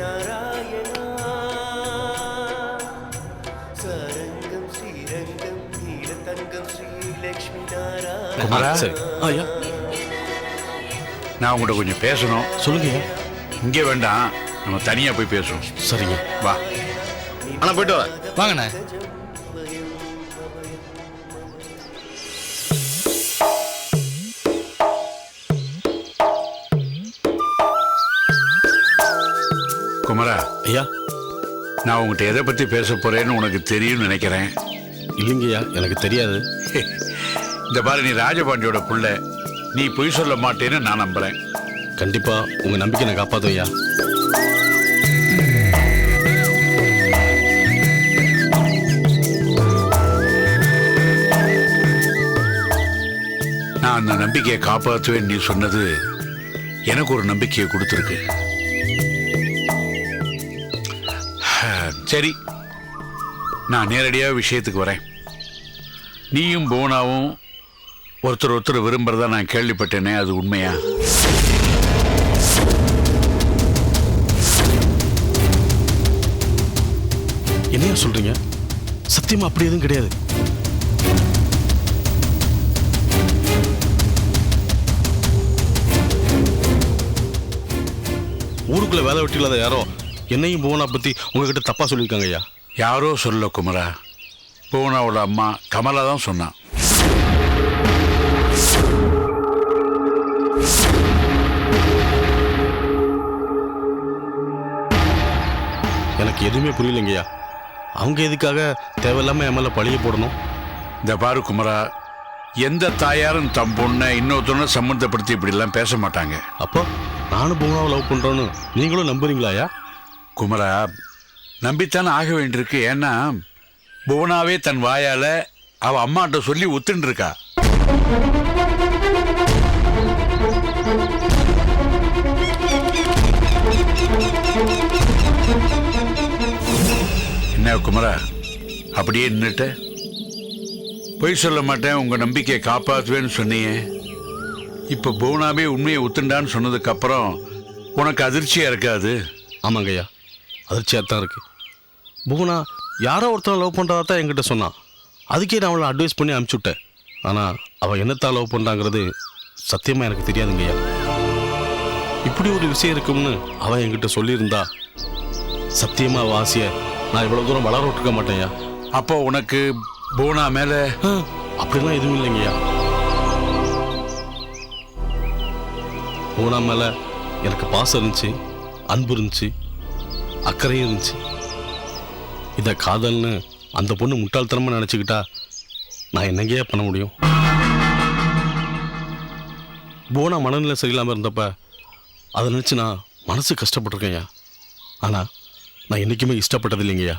நாராயணா. சாரங்கம் ஸ்ரீரங்கம் நீலத்தங்கம் ஸ்ரீ லக்ஷ்மி நாராயணா. குமாரா சரி. ஐயா. நான் உங்கள்கிட்ட கொஞ்சம் பேசணும். சொல்லுங்கய்யா இங்கே வேண்டாம். நம்ம தனியாக போய் பேசுவோம். சரிங்க. வா. அண்ணா போயிட்டு வரேன் வாங்கண்ணே. குமரா ஐயா. நான் உங்ககிட்ட எதை பற்றி பேச போறேன்னு உனக்கு தெரியும்னு நினைக்கிறேன். இல்லைங்கய்யா எனக்கு தெரியாது. இந்த பாரு நீ ராஜபாண்டியோட புள்ள. நீ பொய் சொல்ல மாட்டேன்னு நான் நம்புறேன். கண்டிப்பா உங்க நம்பிக்கை நான் காப்பாத்தும் ஐயா. நான் அந்த நம்பிக்கையை காப்பாற்றுவேன் நீ சொன்னது எனக்கு ஒரு நம்பிக்கையை கொடுத்துருக்கு. சரி நான் நேரடியாக விஷயத்துக்கு வரேன். நீயும் போனாவும் ஒருத்தர் ஒருத்தர் விரும்புறதா நான் கேள்விப்பட்டேனே அது உண்மையா? என்னையா சொல்றீங்க? சத்தியமா அப்படி எதுவும் கிடையாது. ஊருக்குள்ள வேலை வெட்டி இல்லாத யாரோ என்னையும் புவனா பத்தி உங்ககிட்ட தப்பா சொல்லியிருக்காங்க ஐயா யாரோ சொல்ல குமரா. போனாவோட அம்மா கமலா தான் சொன்னான் எனக்கு எதுவுமே புரியலைங்கய்யா. அவங்க எதுக்காக தேவையில்லாம என் மேல பழிய போடணும்? இந்த பாரு குமரா எந்த தாயாரும் தம் பொண்ணை இன்னொருத்தனை சம்மந்தப்படுத்தி இப்படிலாம் பேச மாட்டாங்க. அப்போ நானும் புவனாவை லவ் பண்றேன்னு நீங்களும் நம்புறீங்களா ஐயா குமரா நம்பித்தானே ஆக வேண்டியிருக்கு. ஏன்னா புவனாவே தன் வாயால அவ அம்மாட்ட சொல்லி ஒத்துன்னு இருக்கா என்ன குமரா அப்படியே நின்றுட்ட பொய் சொல்ல மாட்டேன் உங்க நம்பிக்கையை காப்பாற்றுவேன்னு சொன்னீங்க இப்ப புவனாவே உண்மையை ஒத்துண்டான்னு சொன்னதுக்கு அப்புறம் உனக்கு அதிர்ச்சியா இருக்காது? ஆமாங்கய்யா. அதிர்ச்சியாக தான் இருக்கு. புவனா யாரோ ஒருத்தர் லவ் பண்ணுறதா தான் என்கிட்ட சொன்னான் அதுக்கே நான் அவளை அட்வைஸ் பண்ணி அனுப்பிச்சி விட்டேன் ஆனால் அவள் என்னத்தான் லவ் பண்ணுறாங்கிறது சத்தியமாக எனக்கு தெரியாதுங்க ஐயா. இப்படி ஒரு விஷயம் இருக்கும்னு அவன் என்கிட்ட சொல்லியிருந்தா சத்தியமாக அவள் ஆசையை நான் இவ்வளோ தூரம் வளர விட்டுருக்க மாட்டேன் ஐயா. அப்போ உனக்கு புவனா மேல அப்படிலாம் எதுவும் இல்லைங்கய்யா பூனா மேல எனக்கு பாசம் இருந்துச்சு அன்பு இருந்துச்சு. அக்கறையும் இருந்துச்சு. இதை காதல்னு அந்த பொண்ணு முட்டாள்தனமா நினச்சிக்கிட்டா நான் என்னங்கய்யா பண்ண முடியும்? போனா மனநிலை சரியில்லாமல் இருந்தப்ப அதை நினச்சி நான் மனசு கஷ்டப்பட்டிருக்கேன்யா. ஆனால் நான் என்றைக்குமே இஷ்டப்பட்டது இல்லைங்கய்யா.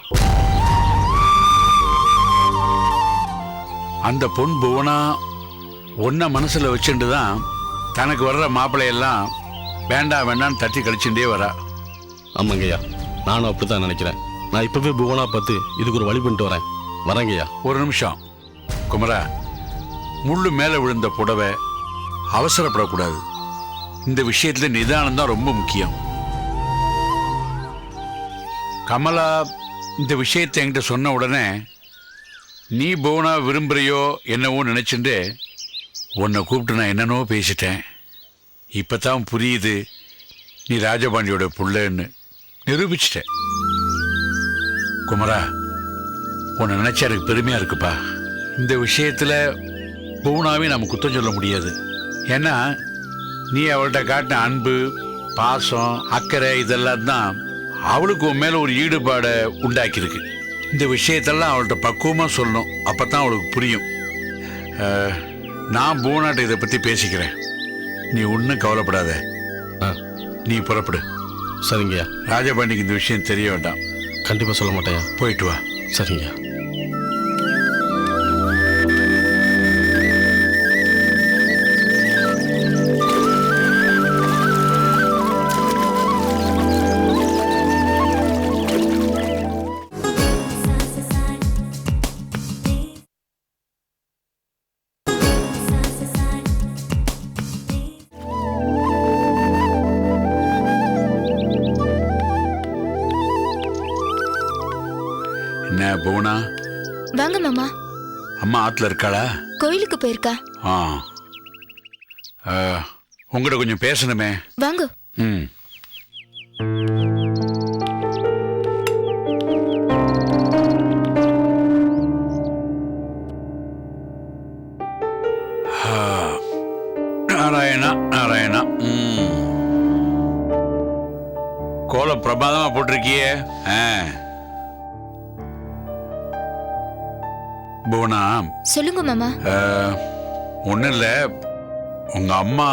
அந்த பொன் புவனா உன்னை மனசுல வச்சுட்டு தான் தனக்கு வர்ற மாப்பிள்ளையெல்லாம் வேண்டாம் வேண்டாம்னு தட்டி கழிச்சுட்டே வரா. ஆமாங்கய்யா. நானும் அப்படி தான் நினைக்கிறேன். நான் இப்போவே புவனா பார்த்து இதுக்கு ஒரு வழி பண்ணிட்டு வரேன். வரேங்கய்யா. ஒரு நிமிஷம். குமரா முள்ளு மேலே விழுந்த புடவை அவசரப்படக்கூடாது. இந்த விஷயத்துல நிதானம் தான் ரொம்ப முக்கியம். கமலா இந்த விஷயத்தை என்கிட்ட சொன்ன உடனே நீ போனா விரும்புறியோ என்னவோ நினைச்சுட்டு உன்னை கூப்பிட்டு நான் என்னென்னவோ பேசிட்டேன். இப்பதான் புரியுது நீ ராஜபாண்டியோட புள்ளன்னு. நிரூபிச்சிட்டேன். குமரா உன்னை நினைச்சா எனக்கு பெருமையா இருக்குப்பா. இந்த விஷயத்துல பூனாவே நம்ம குத்தம் சொல்ல முடியாது. ஏன்னா நீ அவள்கிட்ட காட்டின அன்பு பாசம் அக்கறை இதெல்லாம் தான் அவளுக்கு உன் மேல ஒரு ஈடுபாடை உண்டாக்கியிருக்கு. இந்த விஷயத்தெல்லாம் அவள்கிட்ட பக்குவமா சொல்லணும். அப்பதான் அவளுக்கு புரியும். நான் பூனாட்ட இதை பத்தி பேசிக்கிறேன். நீ ஒன்றும் கவலைப்படாத. நீ புறப்படு. சரிங்கய்யா. ராஜபாண்டிக்கு இந்த விஷயம் தெரிய வேண்டாம். கண்டிப்பாக சொல்ல மாட்டேன்யா. போயிட்டு வா. சரிங்கய்யா. மாமா அம்மா ஆத்துல இருக்காளா? கோயிலுக்கு போயிருக்கா. ஆ. உங்ககிட்ட கொஞ்சம் பேசணுமே. வாங்க. ம். நாராயணா நாராயணா கோலம் பிரமாதமா போட்டிருக்கியே. ஆ. புவனா சொல்லுங்க மாமா. ஒன்றும் இல்லை உங்க அம்மா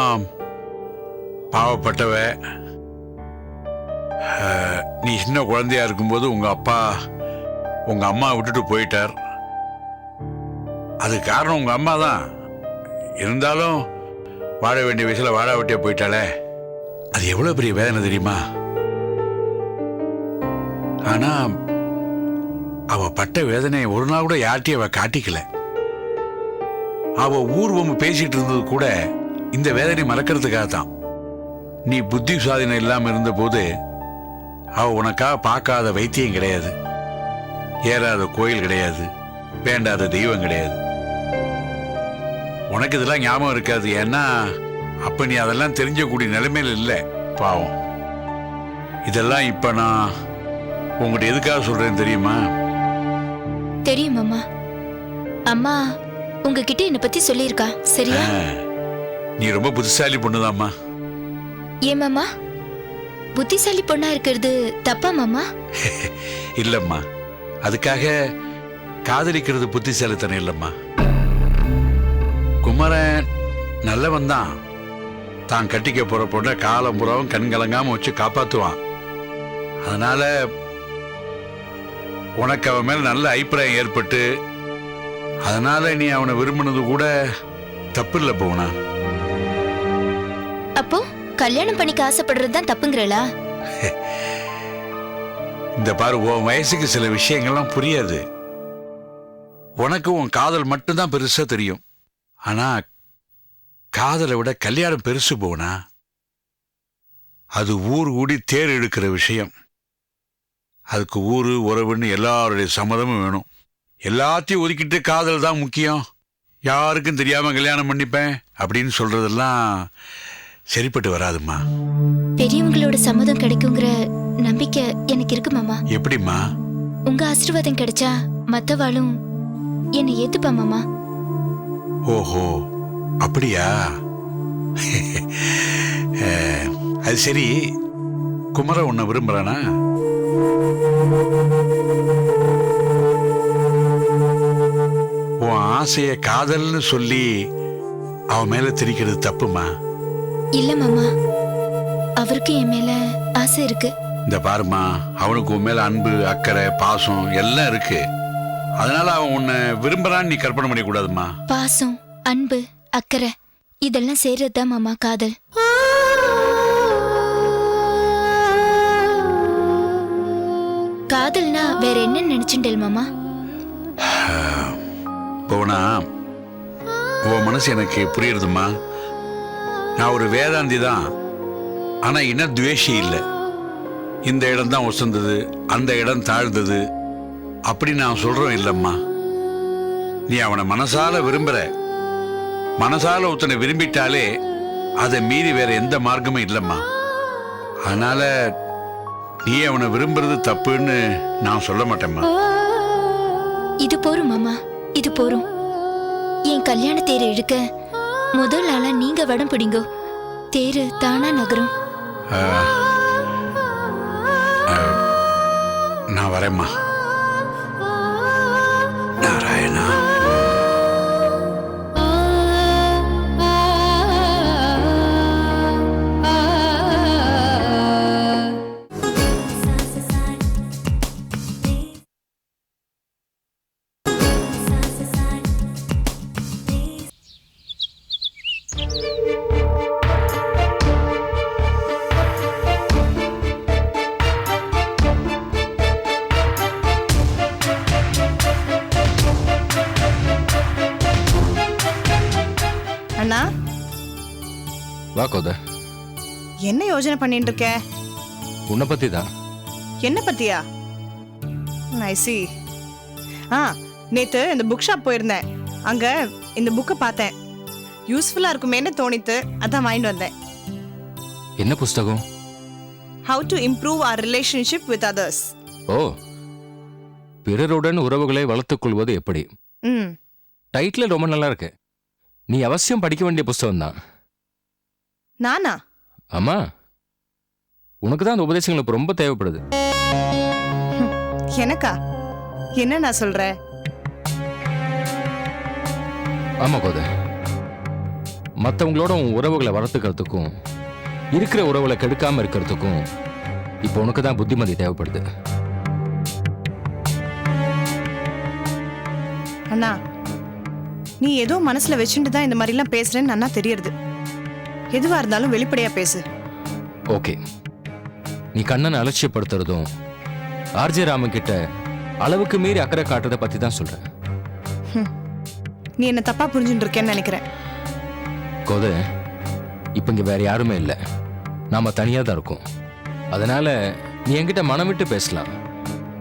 பாவப்பட்டவ. நீ சின்ன குழந்தையா இருக்கும்போது உங்க அப்பா உங்க அம்மா விட்டுட்டு போயிட்டார். அது காரணம் உங்க அம்மா தான். இருந்தாலும் வாழ வேண்டிய வயசுல வாழ வெட்டியா போயிட்டாளே. அது எவ்வளவு பெரிய வேதனை தெரியுமா? ஆனா அவ பட்ட வேதனையை ஒரு நாள் கூட யார்ட்டையும் அவ காட்டிக்கல. அவ ஊர்வம் பேசிட்டு இருந்தது கூட இந்த வேதனை மறக்கிறதுக்காக தான் நீ புத்தி சாதனை இல்லாம இருந்தபோது அவ உனக்காக பார்க்காத வைத்தியம் கிடையாது. ஏறாத கோயில் கிடையாது. வேண்டாத தெய்வம் கிடையாது. உனக்கு இதெல்லாம் ஞாபகம் இருக்காது. ஏன்னா அப்ப நீ அதெல்லாம் தெரிஞ்சக்கூடிய நிலைமையில இல்லை. பாவம். இதெல்லாம் இப்ப நான் உங்கள்கிட்ட எதுக்காக சொல்றேன்னு தெரியுமா? தெரியும் மாமா. அம்மா உங்ககிட்ட என்ன பத்தி சொல்லியிருக்கா சரியா? நீ ரொம்ப புத்திசாலி பொண்ணுதாம்மா. ஏன் மாமா? புத்திசாலி பொண்ணா இருக்கிறது தப்பா மாமா? இல்லம்மா. அதுக்காக காதலிக்கிறது புத்திசாலித்தனம் இல்லம்மா. குமரன் நல்லவன் தான். தான் கட்டிக்க போற பொண்ணை காலம் புறாவும் கண் கலங்காம வச்சு காப்பாத்துவான். அதனால உனக்கு அவன் மேல நல்ல அபிப்பிராயம் ஏற்பட்டு அதனால நீ அவனை விரும்பினது கூட தப்பு இல்லை போனா அப்போ கல்யாணம் பண்ணிக்க ஆசைப்படுறது தான் தப்புங்கிறளா? இந்த பாரு உன் வயசுக்கு சில விஷயங்கள்லாம் புரியாது. உனக்கு உன் காதல் மட்டும்தான் பெருசா தெரியும். ஆனா காதலை விட கல்யாணம் பெருசு போனா அது ஊர் கூடி தேர் எடுக்கிற விஷயம். அதுக்கு ஊரு உறவுன்னு எல்லாருடைய சம்மதமும் வேணும். எல்லாத்தையும் ஒதுக்கிட்டு காதல் தான் முக்கியம். யாருக்கும் தெரியாம கல்யாணம் பண்ணிப்பேன் அப்படின்னு சொல்றதெல்லாம் சரிப்பட்டு வராதும்மா. பெரியவங்களோட சம்மதம் கிடைக்குங்கிற நம்பிக்கை எனக்கு இருக்கு மாமா. எப்படிம்மா? உங்க ஆசீர்வாதம் கிடைச்சா மத்தவாளும் என்னை ஏத்துப்பா மாமா. ஓஹோ அப்படியா? அது சரி. குமர உன்னை விரும்புறானா? உன் ஆசைய காதல்னு சொல்லி அவன் மேல திரிக்கிறது தப்புமா? இல்ல மாமா. அவருக்கு என் மேல ஆசை இருக்கு. இந்த பாருமா அவனுக்கு உன் மேல அன்பு அக்கறை பாசம் எல்லாம் இருக்கு. அதனால அவன் உன்னை விரும்புறான்னு நீ கற்பனை பண்ணிக்கூடாதுமா பாசம் அன்பு அக்கறை இதெல்லாம் சேர்றதுதான் மாமா காதல். காதல்னா வேற என்ன நினைச்சுட்டேல் மாமா. போனா உன் மனசு எனக்கு புரியுறதுமா நான் ஒரு வேதாந்தி தான் ஆனா என்ன துவேஷி இல்லை. இந்த இடம் தான் உசந்தது அந்த இடம் தாழ்ந்தது அப்படி நான் சொல்றோம் இல்லம்மா. நீ அவனை மனசால விரும்புற. மனசால ஒருத்தனை விரும்பிட்டாலே அதை மீறி வேற எந்த மார்க்கமும் இல்லம்மா. அதனால நீ அவனை விரும்புறது தப்புன்னு நான் சொல்ல மாட்டேம்மா. இது போரும் மாமா. இது போரும். என் கல்யாண தேரை இழுக்க முதல் ஆளா நீங்க வடம் பிடிங்கோ. தேரு தானா நகரும். நான் வரேம்மா. நாராயணா. யோசனை பண்ணிட்டு இருக்க. உன்னை பத்தி தான் என்ன பத்தியா? ஐ சி ஆ நேத்து இந்த புக் ஷாப் போயிருந்தேன். அங்க இந்த புக்கை பார்த்தேன். யூஸ்ஃபுல்லா இருக்குமேன்னு தோணித்து அதான் வாங்கிட்டு வந்தேன். என்ன புஸ்தகம்? How to improve our relationship with others ஓ பிறருடன் உறவுகளை வளர்த்துக் கொள்வது எப்படி? ம். டைட்டில் ரொம்ப நல்லா இருக்கு. நீ அவசியம் படிக்க வேண்டிய புஸ்தகம் தான் நானா? ஆமா. உனக்கு தான் அந்த உபதேசங்கள் இப்போ ரொம்ப தேவைப்படுது. எனக்கா? என்ன நான் சொல்றேன் ஆமா கோத. மற்றவங்களோட உன் உறவுகளை வளர்த்துக்கிறதுக்கும் இருக்கிற உறவுகளை கெடுக்காம இருக்கிறதுக்கும் இப்போ உனக்கு தான் புத்திமதி தேவைப்படுது. அண்ணா நீ ஏதோ மனசுல வச்சுட்டு தான் இந்த மாதிரிலாம் பேசுறேன்னு அண்ணா தெரியறது. எதுவா இருந்தாலும் வெளிப்படையா பேசு. ஓகே. நீ கண்ணனை அலட்சியப்படுத்துறதும் ஆர்ஜே ராமன் கிட்ட அளவுக்கு மீறி அக்கறை காட்டுறதை பத்தி தான் சொல்றேன். நீ என்ன தப்பா புரிஞ்சுட்டு இருக்கேன்னு நினைக்கிறேன். கோத இப்போ இங்க வேற யாருமே இல்லை. நாம தனியா தான் இருக்கோம். அதனால நீ என்கிட்ட மனம் விட்டு பேசலாம்.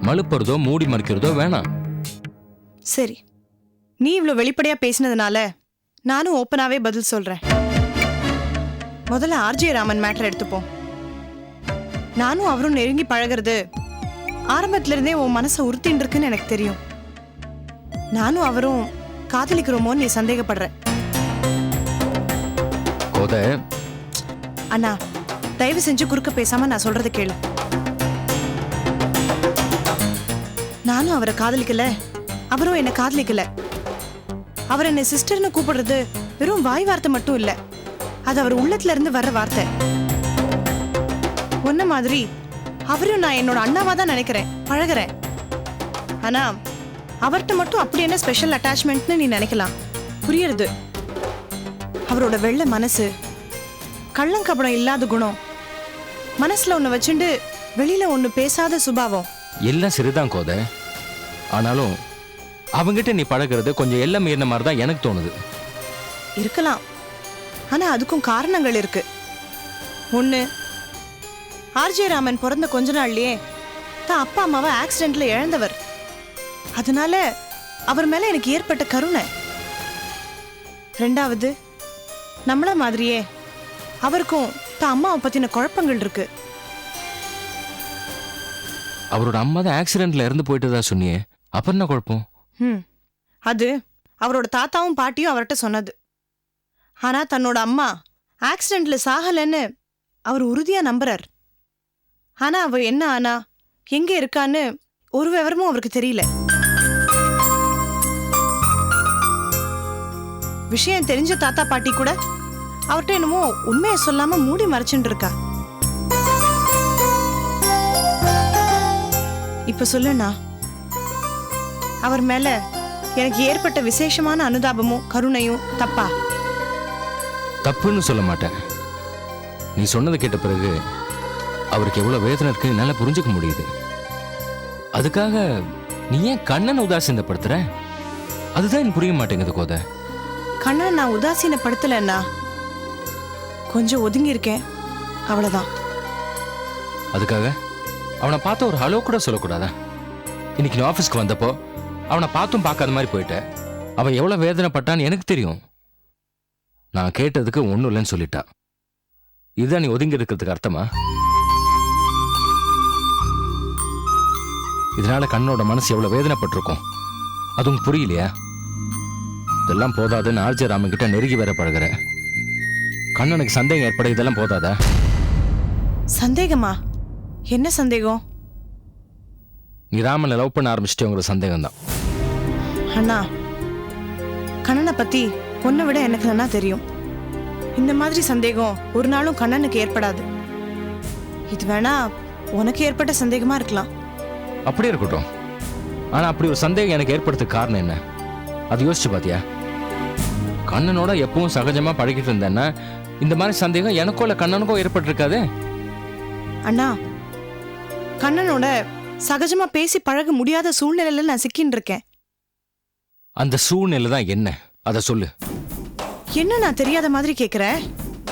மழுப்புறதோ மூடி மறைக்கிறதோ வேணாம். சரி. நீ இவ்ளோ வெளிப்படையா பேசினதுனால நானும் ஓப்பனாவே பதில் சொல்றேன். முதல்ல ஆர்ஜே ராமன் மேட்டர் எடுத்துப்போம். நானும் அவரும் நெருங்கி பழகிறது. ஆரம்பத்துல இருந்தே உன் மனசை உறுத்தின்னு இருக்குன்னு எனக்கு தெரியும். நானும் அவரும் காதலிக்கிறோமோன்னு நீ சந்தேகப்படுற. கோத. அண்ணா தயவு செஞ்சு குறுக்க பேசாம நான் சொல்றதை கேளு. நானும் அவரை காதலிக்கல. அவரும் என்ன காதலிக்கல. அவர் என்ன சிஸ்டர்னு கூப்பிடுறது வெறும் வாய் வார்த்தை மட்டும் இல்ல. அது அவர் உள்ளத்துல இருந்து வர்ற வார்த்தை. ஒன்ன மாதிரி. அவரும் நான் என்னோட அண்ணாவா தான் நினைக்கிறேன். பழகுறேன். ஆனா அவர்கிட்ட மட்டும் அப்படி என்ன ஸ்பெஷல் அட்டாச்மெண்ட்னு நீ நினைக்கலாம். புரியுறது? அவரோட வெள்ளை மனசு கள்ளங்கபடம் இல்லாத குணம் மனசுல ஒண்ணு வச்சுண்டு வெளியில ஒண்ணு பேசாத சுபாவம். எல்லாம் சரிதான் கோத. ஆனாலும் அவங்கிட்ட நீ பழகுறது கொஞ்சம் எல்லாம் மீறின மாதிரி தான் எனக்கு தோணுது. இருக்கலாம். ஆனா அதுக்கும் காரணங்கள் இருக்கு. ஒண்ணு ஆர்ஜே ராமன் பிறந்த கொஞ்ச நாள்லயே தான் அப்பா அம்மாவை ஆக்சிடென்ட்ல இழந்தவர். அதனால அவர் மேல எனக்கு ஏற்பட்ட கருணை. ரெண்டாவது நம்மள மாதிரியே அவருக்கும் தான் அம்மாவை பத்தின குழப்பங்கள் இருக்கு. அவரோட அம்மா தான் ஆக்சிடென்ட்ல இறந்து போயிட்டதா சொன்னியே அப்புறம் என்ன குழப்பம்? ம் அது அவரோட தாத்தாவும் பாட்டியும் அவர்கிட்ட சொன்னது. ஆனா தன்னோட அம்மா ஆக்சிடென்ட்ல சாகலன்னு அவர் உறுதியா நம்புறார். ஆனா அவ என்ன ஆனா? எங்க இருக்கான்னு ஒரு விவரமும் அவருக்கு தெரியல. விஷயம் தெரிஞ்ச தாத்தா பாட்டி கூட அவர்கிட்ட என்னமோ உண்மையை சொல்லாம மூடி மறைச்சுட்டு இருக்கா. இப்ப சொல்லுண்ணா. அவர் மேல எனக்கு ஏற்பட்ட விசேஷமான அனுதாபமும் கருணையும் தப்பா? தப்புன்னு சொல்ல மாட்டேன். நீ சொன்னதை கேட்ட பிறகு அவருக்கு எவ்வளவு வேதனை இருக்குன்னு என்னால புரிஞ்சுக்க முடியுது. அதுக்காக நீ ஏன் கண்ணனை உதாசீனப்படுத்துற? அதுதான் எனக்கு புரிய மாட்டேங்குது கோத. கண்ணனை நான் உதாசீனப்படுத்தலன்னா கொஞ்சம் ஒதுங்கி இருக்கேன். அவ்வளவுதான். அதுக்காக அவனை பார்த்து ஒரு ஹலோ கூட சொல்லக்கூடாதா? இன்னைக்கு நீ ஆஃபீஸ்க்கு வந்தப்போ அவனை பார்த்தும் பார்க்காத மாதிரி போயிட்ட. அவன் எவ்வளவு வேதனைப்பட்டான்னு எனக்கு தெரியும். நான் கேட்டதுக்கு ஒன்றும் இல்லைன்னு சொல்லிட்டா. இதுதான் நீ ஒதுங்கி இருக்கிறதுக்கு அர்த்தமா? இதனால கண்ணோட மனசு எவ்வளவு வேதனைப்பட்டிருக்கும்? அது உங்களுக்கு புரியலையா? இதெல்லாம் போதாதுன்னு ஆர்ஜே ராமன் கிட்ட நெருங்கி வேற பழகுற. கண்ணனுக்கு சந்தேகம் ஏற்பட இதெல்லாம் போதாதா? சந்தேகமா? என்ன சந்தேகம்? நீ ராமனை லவ் பண்ண ஆரம்பிச்சிட்டேங்கிற சந்தேகம் தான் அண்ணா கண்ணனை பத்தி உன்னை விட எனக்கு நல்லா தெரியும். இந்த மாதிரி சந்தேகம் ஒரு நாளும் கண்ணனுக்கு ஏற்படாது. இது வேணா உனக்கு ஏற்பட்ட சந்தேகமா இருக்கலாம். அப்படியே இருக்கட்டும். ஆனா அப்படி ஒரு சந்தேகம் எனக்கு ஏற்படுறதுக்கு காரணம் என்ன? அது யோசிச்சு பாத்தியா? கண்ணனோட எப்பவும் சகஜமா பழகிட்டு இருந்தேன்னா இந்த மாதிரி சந்தேகம் எனக்கோ இல்ல கண்ணனுக்கோ ஏற்பட்டிருக்காது? அண்ணா கண்ணனோட சகஜமா பேசி பழக முடியாத சூழ்நிலையில நான் சிக்கின்னு இருக்கேன். அந்த சூழ்நிலை தான் என்ன? அதை சொல்லு. என்ன நான் தெரியாத மாதிரி கேக்குற?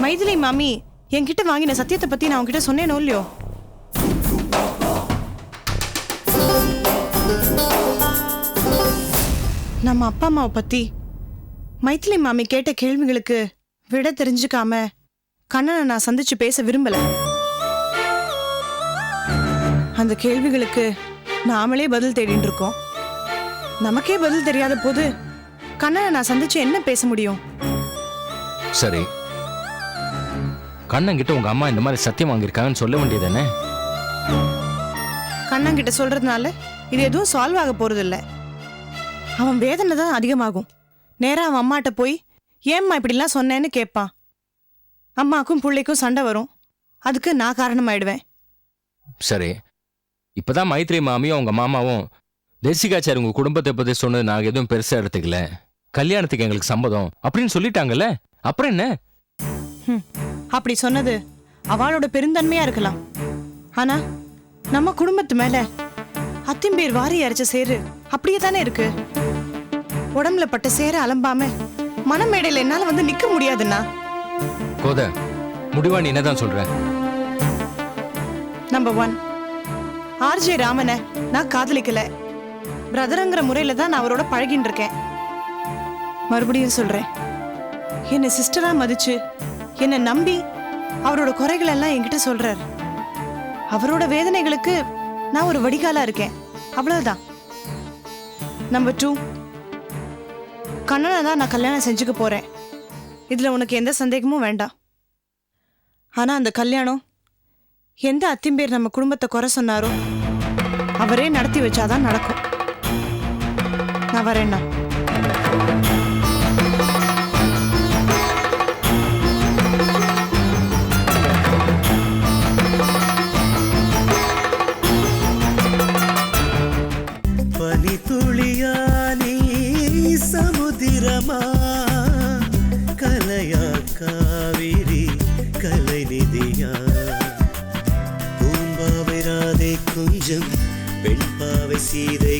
மைதிலி மாமி என்கிட்ட வாங்கின சத்தியத்தை பத்தி நான் உன்கிட்ட சொன்னேனோ இல்லையோ? நம்ம அப்பா அம்மாவை பத்தி. மைத்திலி மாமி கேட்ட கேள்விகளுக்கு விட தெரிஞ்சுக்காம கண்ணனை நான் சந்திச்சு பேச விரும்பல. அந்த கேள்விகளுக்கு நாமளே பதில் தேடிட்டு இருக்கோம். நமக்கே பதில் தெரியாத போது கண்ணனை நான் சந்திச்சு என்ன பேச முடியும்? சரி. கண்ணன் கிட்ட உங்க அம்மா இந்த மாதிரி சத்தியம் வாங்கியிருக்காங்கன்னு சொல்ல வேண்டியதானே கண்ணன் கிட்ட சொல்றதுனால இது எதுவும் சால்வ் ஆக போறது இல்ல அவன் வேதனை தான் அதிகமாகும். நேரா அவன் அம்மாட்ட போய் ஏம்மா இப்படிலாம் சொன்னேன்னு கேட்பான் அம்மாக்கும் பிள்ளைக்கும் சண்டை வரும். அதுக்கு நான் காரணமாயிடுவேன். சரி. இப்பதான் மைத்ரி மாமியும் உங்க மாமாவும் தேசிகாச்சார் உங்க குடும்பத்தை பத்தி சொன்னது நாங்க எதுவும் பெருசா எடுத்துக்கல. கல்யாணத்துக்கு எங்களுக்கு சம்மதம். அப்படின்னு சொல்லிட்டாங்கல்ல? அப்புறம் என்ன? அப்படி சொன்னது அவளோட பெருந்தன்மையா இருக்கலாம். ஆனா நம்ம குடும்பத்து மேல அத்திம்பேர் வாரி அரைச்ச சேரு அப்படியே தானே இருக்கு? உடம்புல பட்ட சேர அலம்பாம மனமேடையில என்னால வந்து நிக்க முடியாதுண்ணா. கோத முடிவா நீ என்னதான் சொல்ற? நம்பர் ஒன் ஆர்ஜே ராமனை நான் காதலிக்கல. பிரதருங்கிற முறையில தான் நான் அவரோட பழகின்னு இருக்கேன். மறுபடியும் சொல்றேன் என்னை சிஸ்டரா மதிச்சு என்னை நம்பி அவரோட குறைகள் எல்லாம் என்கிட்ட சொல்றார். அவரோட வேதனைகளுக்கு நான் ஒரு வடிகாலா இருக்கேன். அவ்வளவுதான். நம்பர் டூ கண்ணனை தான் நான் கல்யாணம் செஞ்சுக்க போகிறேன் இதில் உனக்கு எந்த சந்தேகமும் வேண்டாம். ஆனால் அந்த கல்யாணம் எந்த அத்திம்பேர் நம்ம குடும்பத்தை குறை சொன்னாரோ அவரே நடத்தி வச்சாதான் நடக்கும். நான் வரேன்னா சமுதிரமா கலையா காவிரி கலை நிதியா? பூம்பாவை ராதை குஞ்சம் பெண்பாவை சீதை